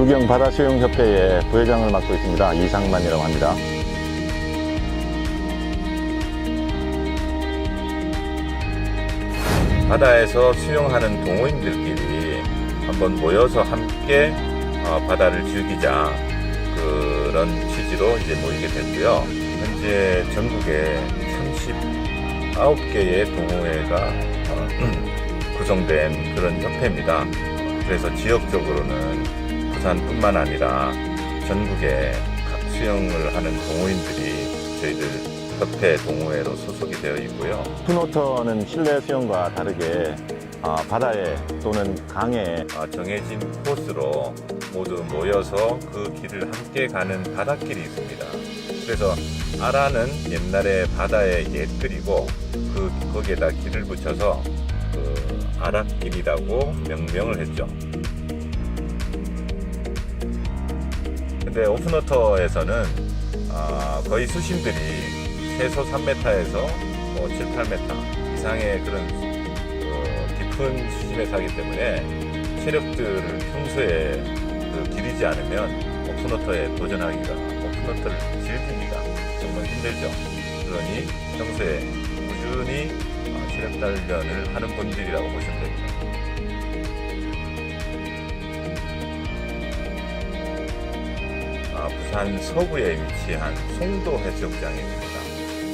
바다수영협회의 부회장을 맡고 있습니다. 이상만이라고 합니다. 바다에서 수영하는 동호인들끼리 한번 모여서 함께 어, 바다를 즐기자 그런 취지로 이제 모이게 됐고요. 현재 전국에 39개의 동호회가 어, 구성된 그런 협회입니다. 그래서 지역적으로는 부산뿐만 아니라 전국에 각 수영을 하는 동호인들이 저희들 협회 동호회로 소속이 되어 있고요. 푸노터는 실내 수영과 다르게 아, 바다에 또는 강에 어, 정해진 코스로 모두 모여서 그 길을 함께 가는 바닷길이 있습니다. 그래서 아라는 옛날에 바다의 옛글이고 그 거기에다 길을 붙여서 그 아라길이라고 명명을 했죠. 근데 오픈워터에서는 아, 거의 수심들이 최소 3m에서 뭐 7, 8m 이상의 그런 어, 깊은 수심에 사기 때문에 체력들을 평소에 그 기르지 않으면 오픈워터에 도전하기가 오픈워터를 즐기기가 정말 힘들죠. 그러니 평소에 꾸준히 어, 체력 단련을 하는 분들이라고 보시면 됩니다. 부산 서구에 위치한 송도 해수욕장입니다.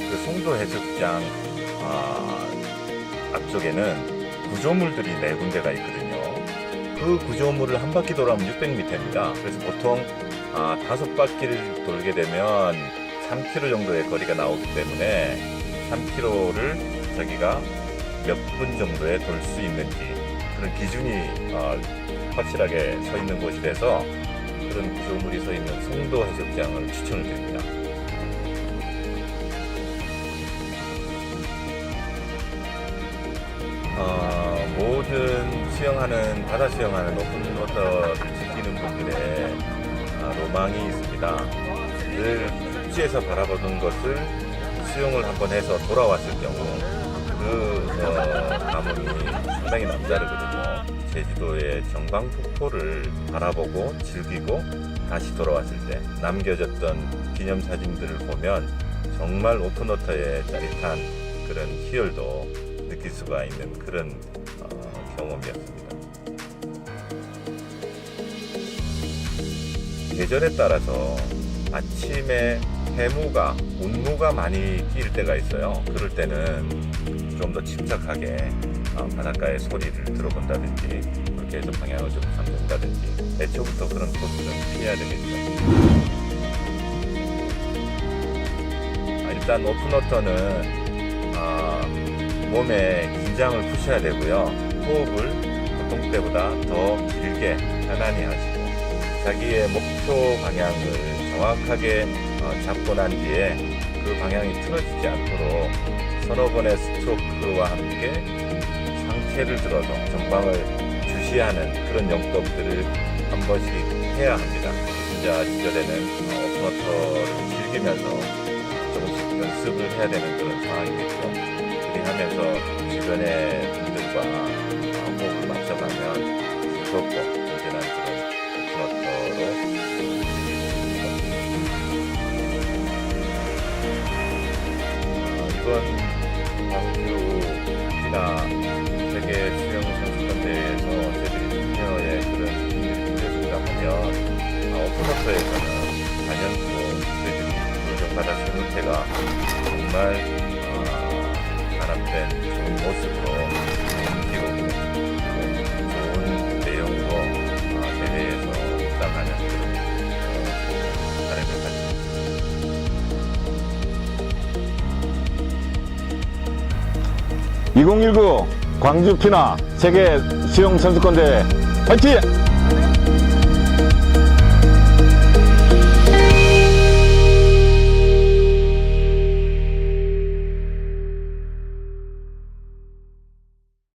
그 송도 해수욕장 아, 앞쪽에는 구조물들이 네 군데가 있거든요. 그 구조물을 한 바퀴 돌아오면 600m입니다. 그래서 보통 아, 다섯 바퀴를 돌게 되면 3km 정도의 거리가 나오기 때문에 3km를 자기가 몇 분 정도에 돌 수 있는지 그런 기준이 어, 확실하게 서 있는 곳이라서 그런 구조물이 서 있는 송도 해수욕장을 추천을 드립니다. 어, 모든 수영하는 바다 수영하는 오픈 워터를 즐기는 분들의 아, 로망이 있습니다. 늘 육지에서 바라보는 것을 수영을 한번 해서 돌아왔을 경우 그 어, 감흥이 상당히 남다르거든요. 제주도의 정방폭포를 바라보고 즐기고 다시 돌아왔을 때 남겨졌던 기념 사진들을 보면 정말 오픈워터의 짜릿한 그런 희열도 느낄 수가 있는 그런 어, 경험이었습니다. 계절에 따라서 아침에 해무가 운무가 많이 끼일 때가 있어요. 그럴 때는 좀 더 침착하게 어, 바닷가의 소리를 들어본다든지 그렇게 해서 방향을 좀 잡는다든지 애초부터 그런 코스는 피해야 되겠죠. 아, 일단 오픈워터는 아, 몸에 긴장을 푸셔야 되고요. 호흡을 보통 때보다 더 길게 편안히 하시고 자기의 목표 방향을 정확하게 어, 잡고 난 뒤에 그 방향이 틀어지지 않도록 서너 번의 스트로크와 함께 상체를 들어서 전방을 주시하는 그런 영법들을 한 번씩 해야 합니다. 진짜 시절에는 어, 오픈워터를 즐기면서 조금씩 연습을 해야 되는 그런 상황이겠죠. 그렇게 하면서 주변의 분들과 어, 호흡을 맞춰가면 즐겁고 이번 광주시나 세계 수영 선수권 대회에서 저희들이 참여의 그런 생겼습니다 하면 아, 오픈워터에서는 4년 저희들이 조정바다 수영협회가 정말 어, 단합된 좋은 모습으로 2019 광주 피나 세계 수영 선수권대회 화이팅!